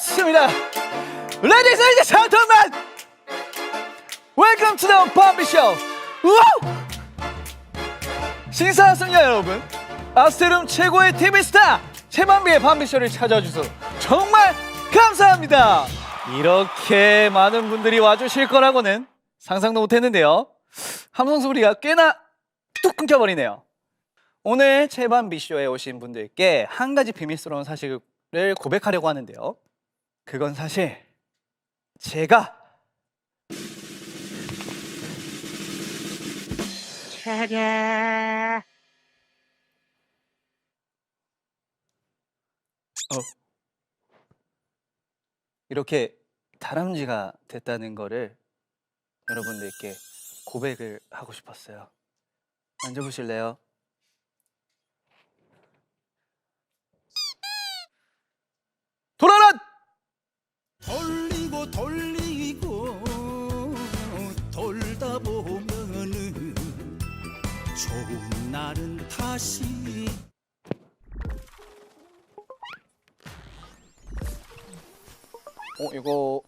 반갑습니다. Ladies and gentlemen, welcome to the Bobby Show. 신사숙녀 여러분, 아스테룸 최고의 TV 스타 최만비의 밤비 쇼를 찾아주셔서 정말 감사합니다. 이렇게 많은 분들이 와주실 거라고는 상상도 못했는데요. 함성 소리가 꽤나 뚝 끊겨버리네요. 오늘 채반비쇼에 오신 분들께 한 가지 비밀스러운 사실을 고백하려고 하는데요. 그건 사실 제가 어, 이렇게 다람쥐가 됐다는 거를 여러분들께 고백을 하고 싶었어요. 만져보실래요? 돌아라! 돌리고 돌리고 돌다 보면은 좋은 날은 다시 어 이거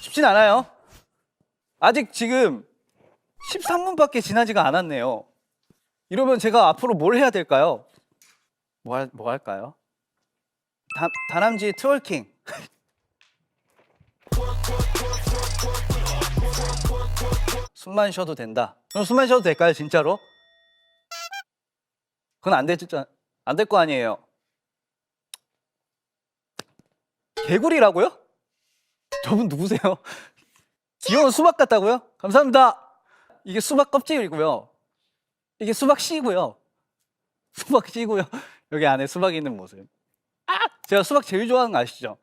쉽진 않아요. 아직 지금 13분밖에 지나지가 않았네요. 이러면 제가 앞으로 뭘 해야 될까요? 뭐, 할, 뭐 할까요? 다, 다람쥐 트월킹. 숨만 쉬어도 된다. 그럼 숨만 쉬어도 될까요, 진짜로? 그건 안 되죠. 안될 거 아니에요. 개구리라고요? 저분 누구세요? 귀여운 수박 같다고요? 감사합니다. 이게 수박 껍질이고요. 이게 수박 씨고요. 수박 씨고요. 여기 안에 수박이 있는 모습. 아! 제가 수박 제일 좋아하는 거 아시죠?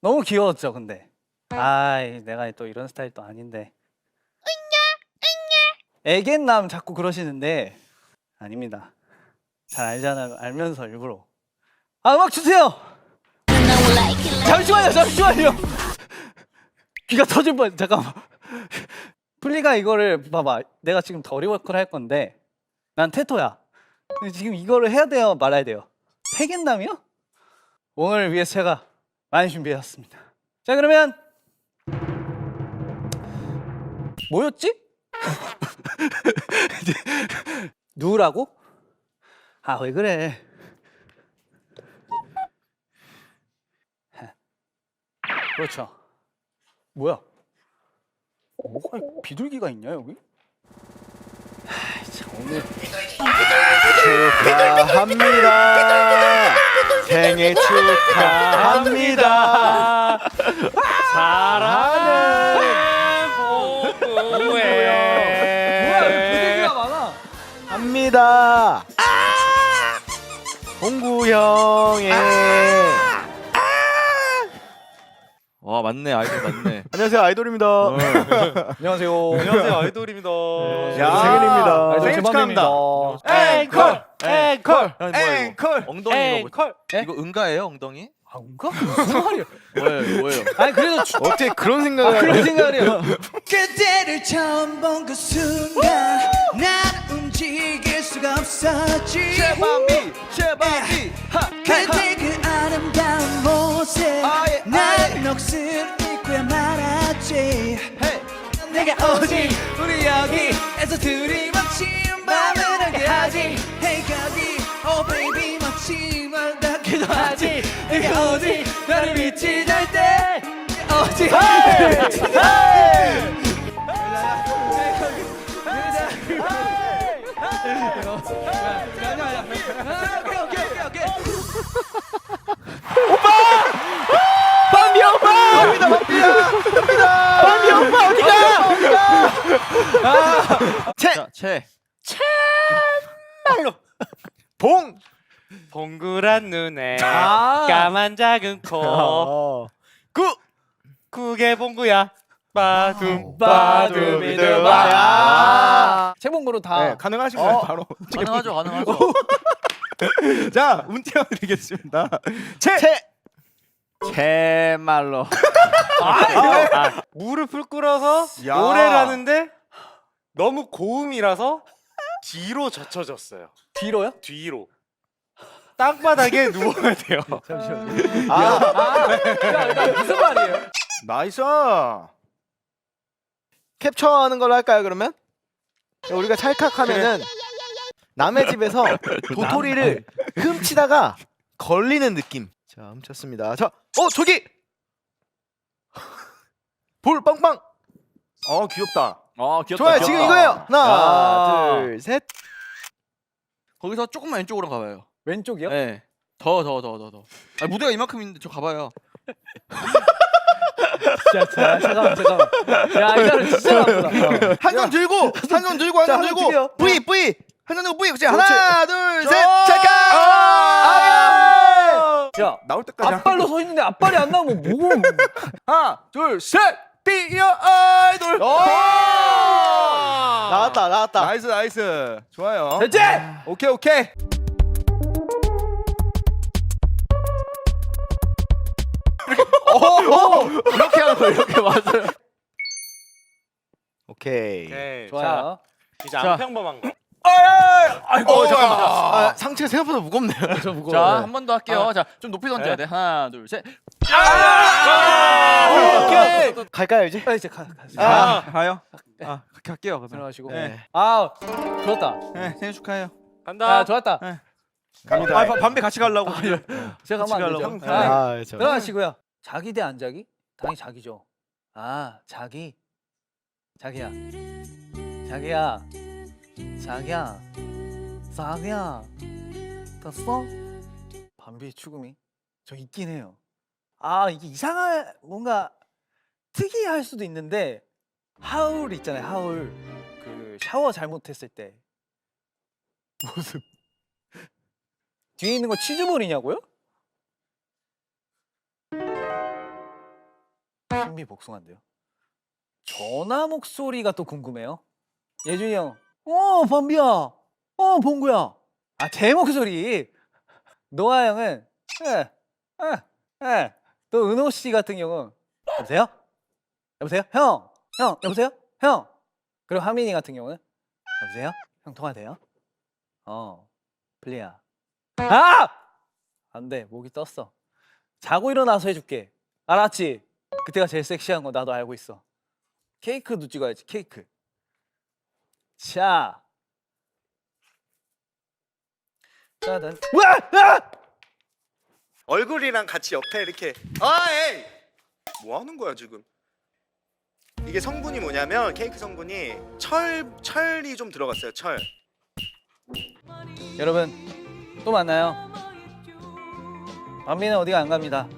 너무 귀여웠죠, 근데. 아이, 내가 또 이런 스타일 또 아닌데. 애견남 자꾸 그러시는데 아닙니다. 잘 알잖아요. 알면서 일부러. 아, 음악 주세요. 잠시만요, 잠시만요. 귀가 터질 뻔. 잠깐만. 플리가 이거를 봐봐. 내가 지금 더리워크를 할 건데 난 테토야. 근데 지금 이거를 해야 돼요, 말아야 돼요. 태견남이요? 오늘 위해서 제가 많이 준비해왔습니다. 자 그러면 뭐였지? 누구라고? 아 왜 그래? 그렇죠. 뭐야? 뭐가 비둘기가 있냐 여기? 하, 참 오늘 축하합니다. 생일 축하합니다. 사랑하는 많아. 합니다. 홍구 형의 와 맞네 아이돌 맞네. 안녕하세요 아이돌입니다. 안녕하세요. 안녕하세요 아이돌입니다. 야, 생일입니다. 아이돌 제 맘입니다. 앵콜 앵콜 이거? 엉덩이 이거 뭐, 예? 이거 응가예요 엉덩이? 아, 뭔가 무슨 말이야? 뭐예요 뭐예요? 아니 그래도 주, 어떻게 그런 생각을 아, 그런 생각을 해요. 그대를 처음 본 그 순간 난 움직일 수가 없었지 제밤비, 제밤비, 하, 그때 그 아름다운 모습 아예, 난 아예. 넋을 잃고야 말았지 헤이. 내가 오지 우리 여기에서 둘이 내가 오지 나를 믿지 절대 오지 밤비 오빠! 밤비다 밤비야! 밤비 오빠! 채. 자, 채. 봉. 동그란 눈에 아. 까만 작은 코 구. 그게 봉구야 빠둠 빠둠 믿어봐야. 채봉구로 다. 네, 가능하신가요? 어. 바로. 가능하죠, 가능하죠. 자, 운 띄워드리겠습니다. 채. 채. 채말로. 아, 무릎을 꿇어서 야. 노래를 하는데 너무 고음이라서 뒤로 젖혀졌어요 뒤로요? 뒤로 땅바닥에 누워야 돼요 아, 그러니까 무슨 말이에요? 나이스. 캡처하는 걸로 할까요 그러면? 우리가 찰칵하면은 남의 집에서 도토리를 훔치다가 걸리는 느낌. 자 훔쳤습니다. 자, 어 저기 볼 빵빵. 어, 귀엽다. 아, 귀엽다. 좋아요 귀엽다. 지금 이거예요. 하나 야. 둘 셋. 거기서 조금만 왼쪽으로 가봐요. 왼쪽이요? 네. 더, 더, 더, 더, 더. 아, 무대가 이만큼 있는데 저 가봐요. 자, 자, 잠깐만, 잠깐만. 야, 이 사람 진짜 나쁘다. 한손 들고 한 손 들고 한 자, 손 한손 들고 들게요. V V 한손 들고 V 그렇지 그렇지. 하나 둘셋 자. 잠깐. 아! 야, 나올 때까지. 앞발로 서 있는데 앞발이 안 나오면 뭐? 하나, 둘, 셋. Your idol. 나왔다 나왔다. 나이스, 나이스. 좋아요. 됐지? 오케이, 오케이. 이렇게 하는 거 이렇게 맞아요. 오케이. 네, 좋아요. 자, 이제 자. 안 평범한 거어 잠깐만. 아, 상체가 생각보다 무겁네요. 저 무거워. 자, 한 번 더 할게요. 자, 좀 높이 던져야 돼. 하나, 둘, 셋. 오케이. 갈까요 이제? 아, 이제 가, 가. 아, 가요. 아, 그렇게 할게요. 그러면. 들어가시고. 네. 아, 좋았다. 네, 생일 축하해요. 간다 아, 좋았다. 갑니다. 아, 바- 밤배 같이 가려고. 제가 가면 안 가려고. 되죠. 형, 아, 아, 저. 들어가시고요. 자기 대 안 자기? 당연히 자기죠. 아, 자기. 자기야. 자기야. 자기야. 자기야. 떴어? 밤비의 죽음이 저 있긴 해요. 아, 이게 이상한 뭔가 특이할 수도 있는데 하울 있잖아요. 하울. 그 샤워 잘못했을 때 모습. 뒤에 있는 거 치즈볼이냐고요? 신비 복숭아인데요. 전화 목소리가 또 궁금해요. 예준이 형, 어 밤비야, 어 봉구야. 아 제 목소리. 노아 형은, 예, 예, 예. 또 은호 씨 같은 경우, 여보세요? 여보세요? 형, 형, 여보세요? 형. 그리고 하민이 같은 경우는, 여보세요? 형 통화 돼요? 어, 플리야. 아! 안 돼, 목이 떴어. 자고 일어나서 해줄게. 알았지? 그때가 제일 섹시한 거 나도 알고 있어. 케이크도 찍어야지, 케이크. 자. 짜잔. 와! 아! 얼굴이랑 같이 옆에 이렇게 아 에이 뭐 하는 거야 지금 이게 성분이 뭐냐면 케이크 성분이 철 철이 좀 들어갔어요 철 여러분, 또 만나요. 밤비는 어디가 안 갑니다.